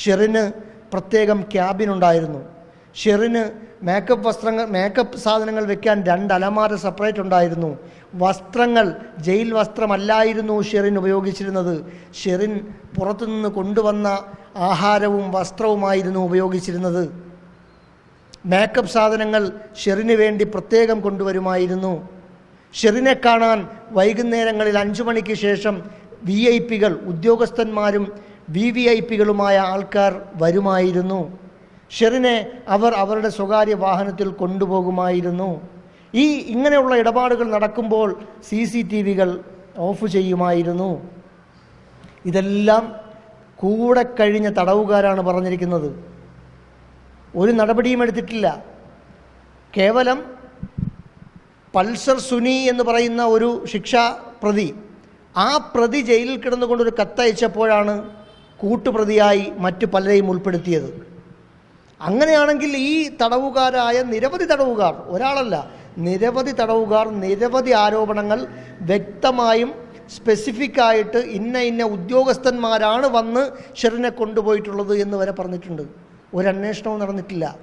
ഷെറിന് പ്രത്യേകം ക്യാബിനുണ്ടായിരുന്നു ഷെറിന് മേക്കപ്പ് വസ്ത്രങ്ങൾ മേക്കപ്പ് സാധനങ്ങൾ വെക്കാൻ രണ്ട് അലമാര സെപ്പറേറ്റ് ഉണ്ടായിരുന്നു. വസ്ത്രങ്ങൾ ജയിൽ വസ്ത്രമല്ലായിരുന്നു ഷെറിൻ ഉപയോഗിച്ചിരുന്നത്. ഷെറിൻ പുറത്തുനിന്ന് കൊണ്ടുവന്ന ആഹാരവും വസ്ത്രവുമായിരുന്നു ഉപയോഗിച്ചിരുന്നത്. മേക്കപ്പ് സാധനങ്ങൾ ഷെറിന് വേണ്ടി പ്രത്യേകം കൊണ്ടുവരുമായിരുന്നു. ഷെറിനെ കാണാൻ വൈകുന്നേരങ്ങളിൽ അഞ്ചു മണിക്ക് ശേഷം വി ഐ പികൾ ഉദ്യോഗസ്ഥന്മാരും വി വി ഐ പികളുമായ ആൾക്കാർ വരുമായിരുന്നു. ഷെറിനെ അവർ അവരുടെ സ്വകാര്യ വാഹനത്തിൽ കൊണ്ടുപോകുമായിരുന്നു. ഈ ഇങ്ങനെയുള്ള ഇടപാടുകൾ നടക്കുമ്പോൾ സി സി ടി വികൾ ഓഫ് ചെയ്യുമായിരുന്നു. ഇതെല്ലാം കൂടെ കഴിഞ്ഞ തടവുകാരാണ് പറഞ്ഞിരിക്കുന്നത്. ഒരു നടപടിയും എടുത്തിട്ടില്ല. കേവലം പൾസർ സുനി എന്ന് പറയുന്ന ഒരു ശിക്ഷാ പ്രതി ആ പ്രതി ജയിലിൽ കിടന്നുകൊണ്ടൊരു കത്തയച്ചപ്പോഴാണ് കൂട്ടുപ്രതിയായി മറ്റു പലരെയും ഉൾപ്പെടുത്തിയത്. അങ്ങനെയാണെങ്കിൽ ഈ തടവുകാരായ നിരവധി തടവുകാർ ഒരാളല്ല നിരവധി തടവുകാർ നിരവധി ആരോപണങ്ങൾ വ്യക്തമായും സ്പെസിഫിക് ആയിട്ട് ഇന്ന ഇന്ന ഉദ്യോഗസ്ഥന്മാരാണ് വന്ന് ഷെറിനെ കൊണ്ടുപോയിട്ടുള്ളത് എന്ന് വരെ പറഞ്ഞിട്ടുണ്ട്. ഒരന്വേഷണവും നടന്നിട്ടില്ല.